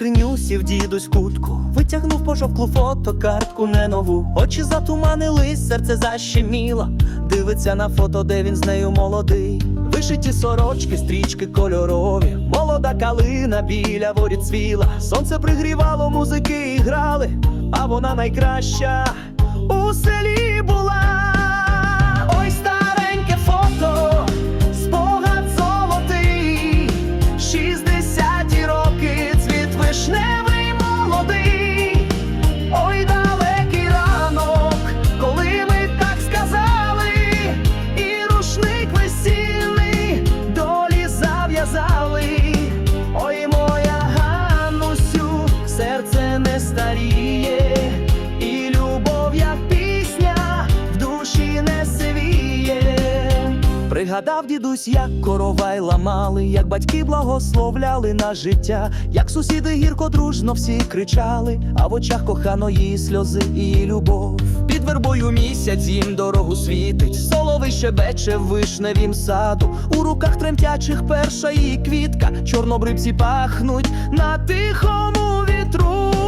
скриню сів дідусь кутку, витягнув пожовклу фотокартку не нову. Очі затуманились, серце защеміло. Дивиться на фото, де він з нею молодий. Вишиті сорочки, стрічки кольорові. Молода калина біля воріт цвіла. Сонце пригрівало, музики і грали, а вона найкраща у селі була. Пригадав дідусь, як коровай ламали, як батьки благословляли на життя, як сусіди гірко дружно всі кричали, а в очах коханої сльози і любов. Під вербою місяць їм дорогу світить, соловий щебече в вишневім саду, у руках тремтячих перша її квітка, чорнобривці пахнуть на тихому вітру.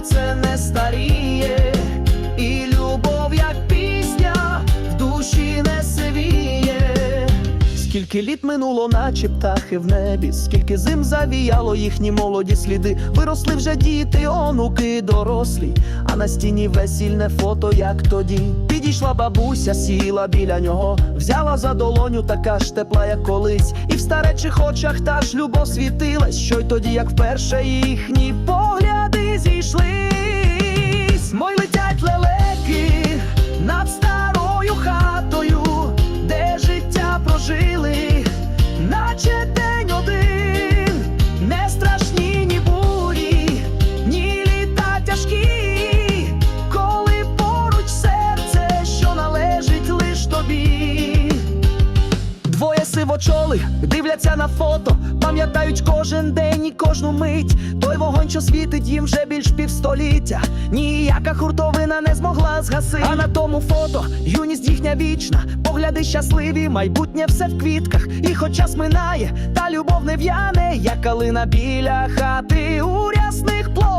Серце не старіє, і любов, як пісня, в душі не сивіє. Скільки літ минуло, наче птахи в небі, скільки зим завіяло їхні молоді сліди, виросли вже діти, онуки дорослі, а на стіні весільне фото, як тоді. Підійшла бабуся, сіла біля нього, взяла за долоню, така ж тепла, як колись, і в старечих очах та ж любов світилась, що й тоді, як вперше їхні погляди зійшлись. Двоє дивляться на фото, пам'ятають кожен день і кожну мить. Той вогонь, що світить їм вже більш півстоліття. Ніяка хуртовина не змогла згасити. А на тому фото юність їхня вічна, погляди щасливі, майбутнє все в квітках. І хоч час минає, та любов не в'яне, як калина біля хати у рясних плодах.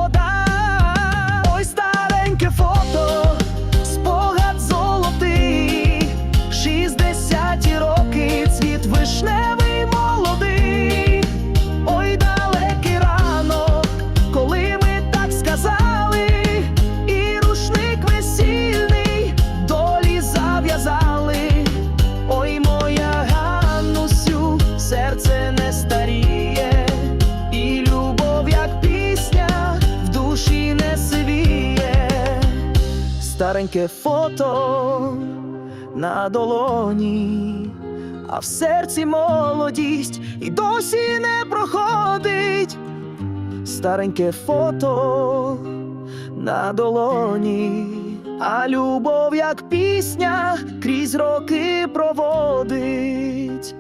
Стареньке фото на долоні, а в серці молодість і досі не проходить. Стареньке фото на долоні, а любов, як пісня, крізь роки проводить.